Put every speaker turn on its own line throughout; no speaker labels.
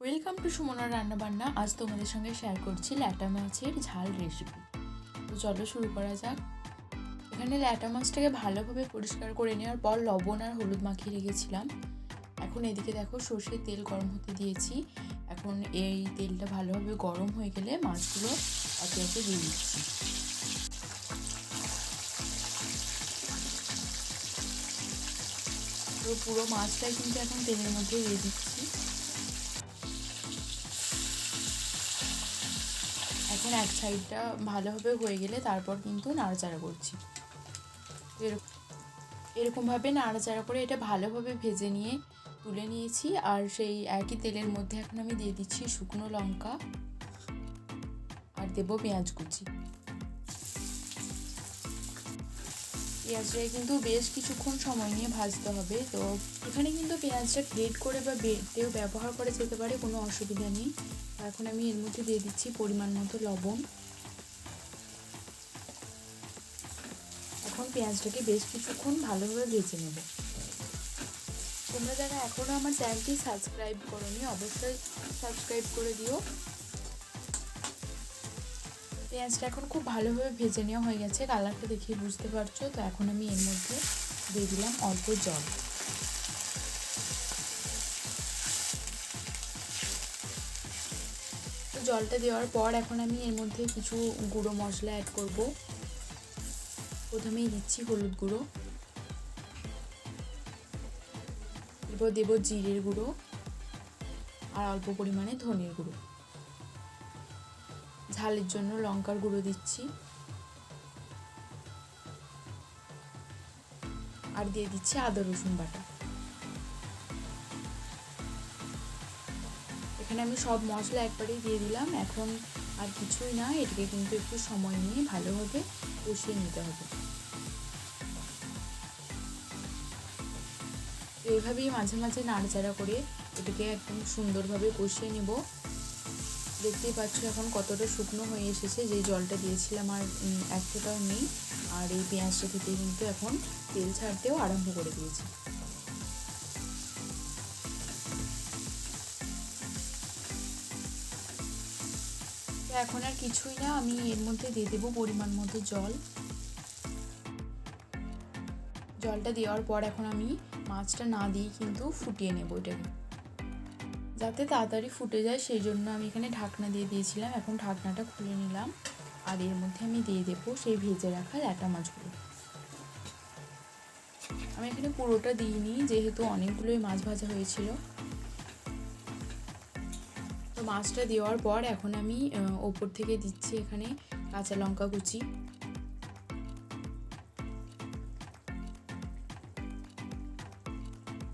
Welcome to সুমনার রান্নাবান্না। আজ তোমাদের সঙ্গে শেয়ার করছি ল্যাটা মাছের ঝাল রেসিপি তো চলো শুরু করা যাক। এখানে ল্যাটা মাছটাকে ভালোভাবে পরিষ্কার করে নেওয়ার পর লবণ আর হলুদ মাখিয়ে রেখেছিলাম। এখন এদিকে দেখো সর্ষের তেল গরম হতে দিয়েছি। এখন এই তেলটা ভালোভাবে গরম হয়ে গেলে মাছগুলো একে একে দিয়ে দিচ্ছি। তো পুরো মাছটাই কিন্তু এখন তেলের মধ্যে দিয়ে দিচ্ছি। এখন এক সাইডটা ভালোভাবে হয়ে গেলে তারপর কিন্তু নাড়াচাড়া করছি। এরকম এরকমভাবে নাড়াচাড়া করে এটা ভালোভাবে ভেজে নিয়ে তুলে নিয়েছি আর সেই একই তেলের মধ্যে এখন আমি দিয়ে দিচ্ছি শুকনো লঙ্কা আর দেবো পেঁয়াজ কুচি। পেঁয়াজটাকে কিন্তু বেশ কিছুক্ষণ সময় নিয়ে ভাজতে হবে। তো এখানে কিন্তু পেঁয়াজটা গ্রেড করে বা বেটেও ব্যবহার করা যেতে পারে, কোনো অসুবিধা নেই। এখন আমি এর মধ্যে দিয়ে দিচ্ছি পরিমাণ মতো লবণ। এখন পেঁয়াজটাকে বেশ কিছুক্ষণ ভালোভাবে ভেজে নেব। তোমরা যারা এখনও আমার চ্যানেলটি সাবস্ক্রাইব করোনি, অবশ্যই সাবস্ক্রাইব করে দিও। পেঁয়াজটা এখন খুব ভালোভাবে ভেজে নেওয়া হয়ে গেছে, কালারটা দেখে বুঝতে পারছ। তো এখন আমি এর মধ্যে দিয়ে দিলাম অল্প জল। জলটা দেওয়ার পর এখন আমি এর মধ্যে কিছু গুঁড়ো মশলা অ্যাড করব। প্রথমেই দিচ্ছি হলুদ গুঁড়ো। এরপর দেবো জিরের গুঁড়ো আর অল্প পরিমাণে ধনের গুঁড়ো। ঝালের জন্য লঙ্কার গুঁড়ো দিচ্ছি। আর দিয়ে দিচ্ছি আদা রসুন বাটা। এখানে আমি সব মশলা একবারেই দিয়ে দিলাম। এখন আর কিছুই না, এটাকে কিন্তু একটু সময় নিয়ে ভালোভাবে কষিয়ে নিতে হবে। এইভাবেই মাঝে মাঝে নাড়াচাড়া করে এটাকে একদম সুন্দরভাবে কষিয়ে নেব। দেখতেই পাচ্ছ এখন কতটা শুকনো হয়ে এসেছে, যে জলটা দিয়েছিলাম আর এক ফোঁটাও নেই। আর এই পেঁয়াজটা থেকে কিন্তু এখন তেল ছাড়তেও আরম্ভ করে দিয়েছি। এখন আর কিছুই না, আমি এর মধ্যে দিয়ে দেবো পরিমাণ মতো জল। জলটা দেওয়ার পর এখন আমি মাছটা না দিয়ে কিন্তু ফুটিয়ে নেব এটাকে। যাতে তাড়াতাড়ি ফুটে যায়, সেই জন্য আমি এখানে ঢাকনা দিয়ে দিয়েছিলাম, এখন ঢাকনাটা খুলে নিলাম। আর এর মধ্যে আমি দিয়ে দেবো সেই ভেজে রাখা ল্যাটা মাছগুলো। আমি এখানে পুরোটা দিইনি, যেহেতু অনেকগুলোই মাছ ভাজা হয়েছিল। মাছটা দেওয়ার পর এখন আমি ওপর থেকে দিচ্ছি এখানে কাঁচা লঙ্কা কুচি।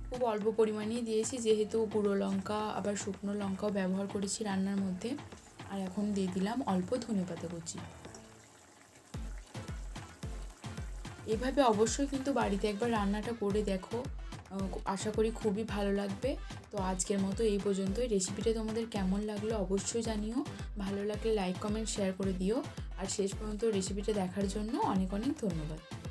খুব অল্প পরিমাণেই দিয়েছি, যেহেতু গুঁড়ো লঙ্কা, আবার শুকনো লঙ্কাও ব্যবহার করেছি রান্নার মধ্যে। আর এখন দিয়ে দিলাম অল্প ধনে পাতা কুচি। এভাবে অবশ্যই কিন্তু বাড়িতে একবার রান্নাটা করে দেখো। আশা করি খুবই ভালো লাগবে। তো আজকের মতো এই পর্যন্তই। রেসিপিটা তোমাদের কেমন লাগল অবশ্যই জানিও। ভালো লাগলে লাইক, কমেন্ট, শেয়ার করে দিও। আর শেষ পর্যন্ত রেসিপিটা দেখার জন্য অনেক অনেক ধন্যবাদ।